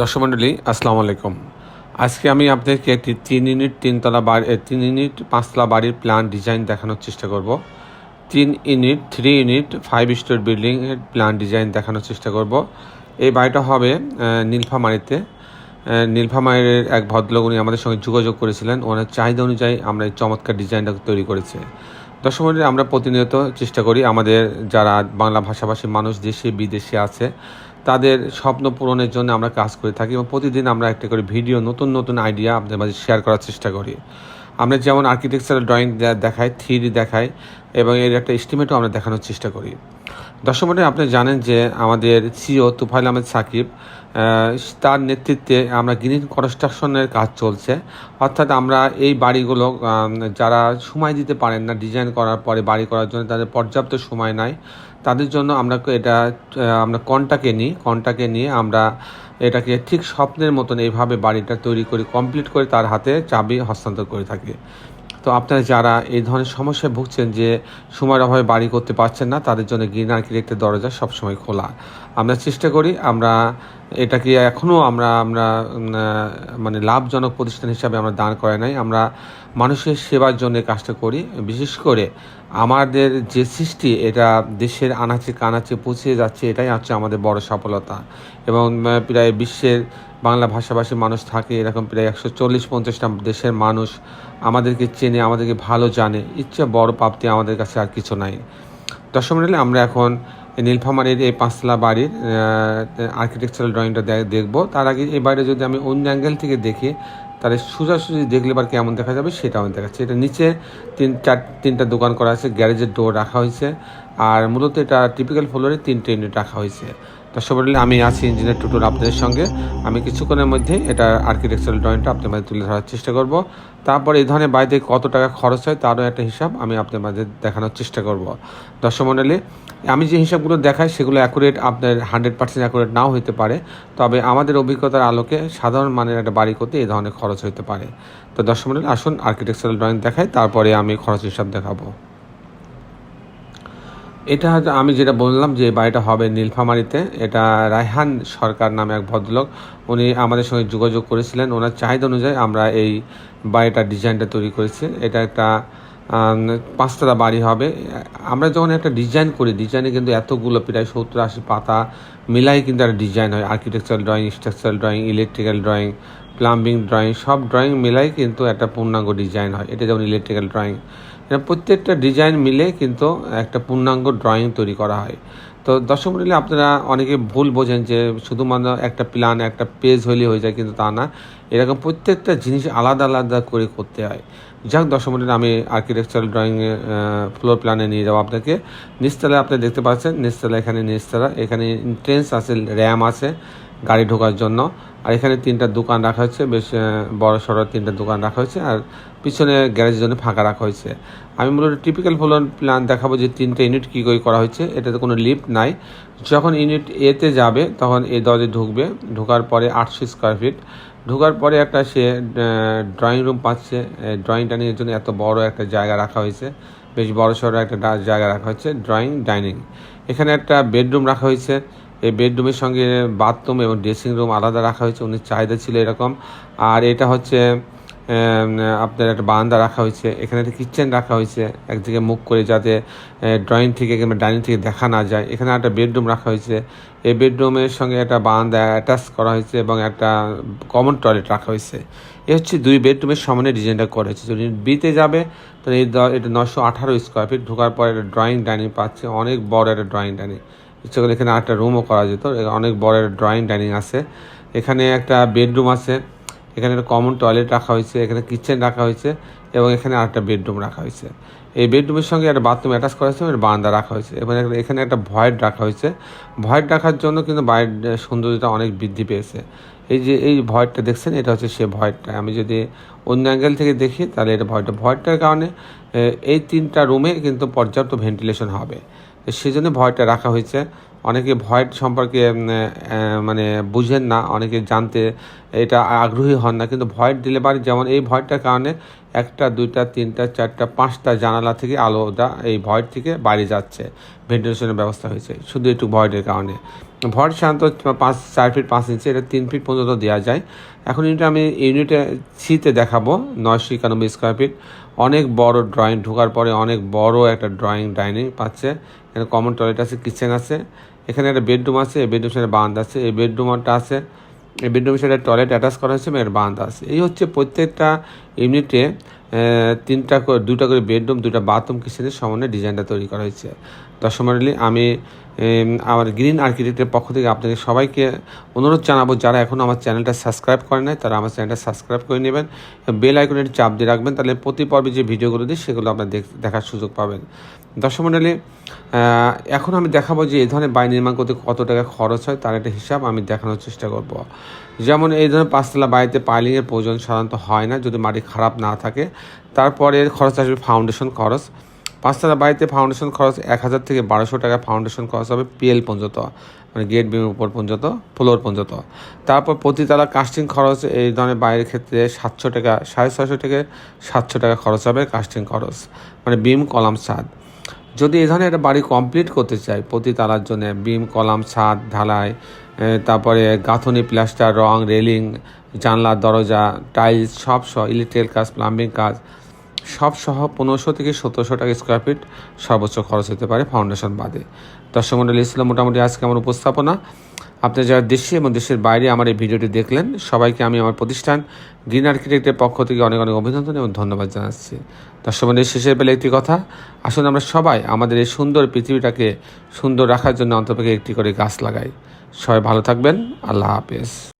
দর্শক মণ্ডলী আসসালামু আলাইকুম। আজকে আমি আপনাদেরকে একটি তিন ইউনিট তিনতলা বাড়ি তিন ইউনিট পাঁচতলা বাড়ির প্ল্যান ডিজাইন দেখানোর চেষ্টা করব। তিন unit three unit five store বিল্ডিংয়ের প্ল্যান ডিজাইন দেখানোর চেষ্টা করব। এই বাড়িটা হবে নীলফামারীতে। আহ, এক ভদ্রলোক উনি আমাদের সঙ্গে যোগাযোগ করেছিলেন। ওনার চাহিদা অনুযায়ী আমরা এই চমৎকার ডিজাইনটা তৈরি করেছি। দর্শক মণ্ডলী আমরা প্রতিনিয়ত চেষ্টা করি আমাদের যারা বাংলা ভাষাভাষী মানুষ দেশে বিদেশে আছে তাদের স্বপ্ন পূরণের জন্য আমরা কাজ করে থাকি এবং প্রতিদিন আমরা একটা করে ভিডিও, নতুন নতুন আইডিয়া আপনাদের মাঝে শেয়ার করার চেষ্টা করি। আমরা যেমন আর্কিটেকচারাল ড্রয়িং দেখাই থ্রি দেখাই এবং এর একটা এস্টিমেটও আমরা দেখানোর চেষ্টা করি। দর্শক মণ্ডলী আপনি জানেন যে আমাদের সিও তুফাইল আহমেদ সাকিব তার নেতৃত্বে আমরা গ্রিন কনস্ট্রাকশনের কাজ চলছে। অর্থাৎ আমরা এই বাড়িগুলো যারা সময় দিতে পারেন না ডিজাইন করার পরে বাড়ি করার জন্য, তাদের পর্যাপ্ত সময় নাই। তাদের জন্য আমরা এটা আমরা কনটাকে নিই। কনটাকে নিয়ে আমরা এটাকে ঠিক স্বপ্নের মতন এইভাবে বাড়িটা তৈরি করি কমপ্লিট করে তার হাতে চাবি হস্তান্তর করে থাকি। তো আপনারা যারা এই ধরনের সমস্যায় ভুগছেন যে সময়ের অভাবে বাড়ি করতে পারছেন না, তাদের জন্য গ্রিন আর্কিটেক্টের দরজা সবসময় খোলা। আমরা চেষ্টা করি, আমরা এটাকে এখনও আমরা আমরা মানে লাভজনক প্রতিষ্ঠান হিসাবে আমরা দাঁড় করে নাই। আমরা মানুষের সেবার জন্য কাজটা করি। বিশেষ করে আমাদের যে সৃষ্টি, এটা দেশের আনাচে কানাচে পৌঁছে যাচ্ছে, এটাই হচ্ছে আমাদের বড় সফলতা। এবং প্রায় বিশ্বের বাংলা ভাষাভাষী মানুষ থাকে, এরকম প্রায় একশো চল্লিশ পঞ্চাশটা দেশের মানুষ আমাদেরকে চেনে, আমাদেরকে ভালো জানে। ইচ্ছে বড় প্রাপ্তি আমাদের কাছে আর কিছু নাই। দশম মন্ডলী আমরা এখন নীলফামারীর এই পাঁচতলা বাড়ির আর্কিটেকচারাল ড্রয়িংটা দেখব। তার আগে এই বাড়িটা যদি আমি অন্য অ্যাঙ্গেল থেকে দেখি, তাহলে সোজাসুজি দেখলে এবার কেমন দেখা যাবে সেটা আমি দেখাচ্ছি। এটা নিচে তিন, চার, তিনটা দোকান করা আছে, গ্যারেজের ডোর রাখা হয়েছে। আর মূলত এটা টিপিক্যাল ফ্লোরে তিনটে ইউনিট রাখা হয়েছে। দর্শক মন্ডলী আমি আছি ইঞ্জিনিয়ার টুটুর আপনাদের সঙ্গে। আমি কিছুক্ষণের মধ্যে এটা আর্কিটেকচারাল ড্রয়িংটা আপনাদের মাঝে তুলে ধরার চেষ্টা করব। তারপর এই ধরনের বাড়িতে কত টাকা খরচ হয় তারও একটা হিসাব আমি আপনাদের মাঝে দেখানোর চেষ্টা করব। দর্শক মন্ডলী আমি যে হিসাবগুলো দেখাই সেগুলো অ্যাকুরেট আপনার হান্ড্রেড পার্সেন্ট অ্যাকুরেট নাও হতে পারে। তবে আমাদের অভিজ্ঞতার আলোকে সাধারণ মানের একটা বাড়ি করতে এই ধরনের খরচ হতে পারে। তো দর্শক মন্ডলী আসুন আর্কিটেকচারাল ড্রয়িং দেখাই, তারপরে আমি খরচ হিসাব দেখাবো। এটা আমি যেটা বললাম যে বাড়িটা হবে নীলফামারিতে, এটা রায়হান সরকার নামে এক ভদ্রলোক, উনি আমাদের সঙ্গে যোগাযোগ করেছিলেন। ওনার চাহিদা অনুযায়ী আমরা এই বাড়িটার ডিজাইনটা তৈরি করেছি। এটা একটা পাঁচতলা বাড়ি হবে। আমরা যখন একটা ডিজাইন করি, ডিজাইনে কিন্তু এতগুলো প্রায় সত্তর আশি পাতা মিলাই কিন্তু একটা ডিজাইন হয়। Architectural drawing structural drawing electrical drawing plumbing drawing সব ড্রয়িং মিলাই কিন্তু একটা পূর্ণাঙ্গ ডিজাইন হয়। এটা যেমন ইলেকট্রিক্যাল ড্রয়িং প্রত্যেকটা ডিজাইন মিলে কিন্তু একটা পূর্ণাঙ্গ ড্রয়িং তৈরি করা হয়। তো দর্শক মন্ডলী, আপনারা অনেকে ভুল বোঝেন যে শুধুমাত্র একটা প্ল্যান একটা পেজ হলে হয়ে যায়, কিন্তু তা না। এরকম প্রত্যেকটা জিনিস আলাদা আলাদা করে করতে হয়। যাক দর্শক মন্ডলী, আমি আর্কিটেকচারাল ড্রয়িংয়ে ফ্লোর প্ল্যানে নিয়ে যাব আপনাকে। নিচতলায় আপনি দেখতে পাচ্ছেন নিচতলা এখানে নিচতলা, এখানে এন্ট্রেন্স আছে র্যাম আছে। গাড়ি ঢোকার জন্য। আর এখানে তিনটা দোকান রাখা হয়েছে, বেশ বড় সড়ো তিনটা দোকান রাখা হয়েছে, আর পিছনে গ্যারেজের জন্য ফাঁকা রাখা হয়েছে। আমি মূলত টিপিক্যাল ফ্লোর প্ল্যান দেখাবো যে তিনটা ইউনিট কী করে করা হয়েছে, এটাতে কোনো লিফট নাই। যখন ইউনিট এতে যাবে, তখন এ দরজে ঢুকবে। ঢোকার পরে আটশো স্কোয়ার ফিট ঢোকার পরে একটা সে ড্রয়িং রুম পাচ্ছে। ড্রয়িং টাইনিংয়ের জন্য এত বড় একটা জায়গা রাখা হয়েছে। বেশ বড় সড়ো একটা জায়গা রাখা হয়েছে ড্রয়িং ডাইনিং এখানে একটা বেডরুম রাখা হয়েছে। এই বেডরুমের সঙ্গে বাথরুম এবং ড্রেসিং রুম আলাদা রাখা হয়েছে, উনি চাহিদা ছিল এরকম। আর এটা হচ্ছে আপনার একটা বারান্দা রাখা হয়েছে, এখানে একটা কিচেন রাখা হয়েছে, একদিকে মুখ করে যাতে ড্রয়িং থেকে কিংবা ডাইনিং থেকে দেখা না যায়। এখানে একটা বেডরুম রাখা হয়েছে, এই বেডরুমের সঙ্গে একটা বারান্দা অ্যাটাচ করা হয়েছে এবং একটা কমন টয়লেট রাখা হয়েছে। এ হচ্ছে দুই বেডরুমের সামনে ডিজাইনটা করা হয়েছে। যদি বিতে যাবে, তাহলে এই এটা নশো আঠারো স্কোয়ার ফিট ঢোকার পর একটা ড্রয়িং ডাইনিং পাচ্ছে, অনেক বড় একটা ড্রয়িং ডাইনিং ইচ্ছে করলে এখানে একটা রুমও করা যেত। অনেক বড় ড্রয়িং ডাইনিং আছে। এখানে একটা বেডরুম আছে। এখানে একটা কমন টয়লেট রাখা হয়েছে, এখানে কিচেন রাখা হয়েছে এবং এখানে আরেকটা বেডরুম রাখা হয়েছে। এই বেডরুমের সঙ্গে একটা বাথরুম অ্যাটাচ করা হয়েছে এবং বারান্দা রাখা হয়েছে। এবং এখানে- একটা ভয়েড রাখা হয়েছে। ভয়েড রাখার জন্য কিন্তু বাইরের সৌন্দর্যটা অনেক বৃদ্ধি পেয়েছে। এই যে এই ভয়েডটা দেখছেন, এটা হচ্ছে সে ভয়েডটা আমি যদি অন্য অ্যাঙ্গেল থেকে দেখি, তাহলে এটা ভয়েডটা ভয়েডটার কারণে এই তিনটা রুমে কিন্তু পর্যাপ্ত ভেন্টিলেশন হবে। তো সেই জন্য ভয়টা রাখা হয়েছে। অনেকে ভয়েড সম্পর্কে মানে বুঝেন না, অনেকে জানতে এটা আগ্রহী হন না, কিন্তু ভয়েড দিলে পারে যেমন এই ভয়টার কারণে একটা, দুইটা, তিনটা, চারটা, পাঁচটা জানালা থেকে আলোটা এই ভয়েড থেকে বাইরে যাচ্ছে ভেন্টিলেশনের ব্যবস্থা হয়েছে, শুধু একটু ভয়ের কারণে। ভর সাধারণত পাঁচ, চার ফিট পাঁচ ইঞ্চি এটা তিন ফিট পর্যন্ত দেওয়া যায়। এখন ইউনিটে আমি ইউনিটে সিতে দেখাবো, নয়শো একানব্বই স্কোয়ার ফিট অনেক বড় ড্রয়িং ঢোকার পরে অনেক বড় একটা ড্রয়িং ডাইনিং পাচ্ছে। এখানে কমন টয়লেট আছে কিচেন আছে। এখানে একটা বেডরুম আছে, এই বেডরুম সাথে বান্ধ আছে, এই বেডরুমটা আছে। এই বেডরুমের সাথে টয়লেট অ্যাটাচ করা হয়েছে এবং এর বান্ধ আছে। এই হচ্ছে প্রত্যেকটা ইউনিটে তিনটা করে দুটা করে বেডরুম দুটা বাথরুম কিচেনের সমন্বয়ে ডিজাইনটা তৈরি করা হয়েছে। দর্শক আমি আমার গ্রিন আর্কিটেক্টের পক্ষ থেকে আপনাদের সবাইকে অনুরোধ জানাব, যারা এখনও আমার চ্যানেলটা সাবস্ক্রাইব করে নাই, তারা আমার চ্যানেলটা সাবস্ক্রাইব করে নেবেন। বেল আইকনের চাপ দিয়ে রাখবেন, তাহলে প্রতি পর্বে যে ভিডিওগুলো দিই, সেগুলো আপনার দেখ- দেখার সুযোগ পাবেন। দর্শক এখন আমি দেখাবো যে এই ধরনের বাড়ি নির্মাণ করতে কত টাকা খরচ হয়, তার একটা হিসাব আমি দেখানোর চেষ্টা করব। যেমন এই ধরনের পাঁচতলা বাড়িতে পাইলিংয়ের প্রয়োজন সাধারণত হয় না, যদি মাটি খারাপ না থাকে, তারপরে খরচ আসবে ফাউন্ডেশন খরচ। পাঁচতলা বাড়িতে ফাউন্ডেশন খরচ এক হাজার থেকে বারোশো টাকা ফাউন্ডেশন খরচ হবে পিএল পর্যন্ত মানে গেট বিমের উপর পর্যন্ত ফ্লোর পর্যন্ত। তারপর প্রতিতলা কাস্টিং খরচ এই ধরনের বাইরের ক্ষেত্রে সাতশো টাকা, সাড়ে ছয়শো থেকে সাতশো টাকা খরচ হবে কাস্টিং খরচ মানে বিম কলাম, ছাদ। যদি এই ধরনের একটা বাড়ি কমপ্লিট করতে চাই প্রতি তালার জন্য বিম কলাম, ছাদ, ঢালাই তারপরে গাঁথনি প্লাস্টার রং রেলিং জানলা দরজা টাইলস সব সহ ইলেকট্রিক্যাল কাজ প্লাম্বিং কাজ সব সহ পনেরোশো থেকে সতেরোশো টাকা স্কোয়ার ফিট সর্বোচ্চ খরচ হতে পারে ফাউন্ডেশন বাদে। দর্শক মন্ডলী ছিল মোটামুটি আজকে আমার উপস্থাপনা। আপনি যারা দেশে এবং দেশের বাইরে আমার এই ভিডিওটি দেখলেন, সবাইকে আমি আমার প্রতিষ্ঠান গ্রিন আর্কিটেক্টের পক্ষ থেকে অনেক অনেক অভিনন্দন এবং ধন্যবাদ জানাচ্ছি। দর্শক শেষের বেলা একটি কথা, আসুন আমরা সবাই আমাদের এই সুন্দর পৃথিবীটাকে সুন্দর রাখার জন্য অন্তপক্ষে একটি করে গাছ লাগাই। সবাই ভালো থাকবেন, আল্লাহ হাফেজ।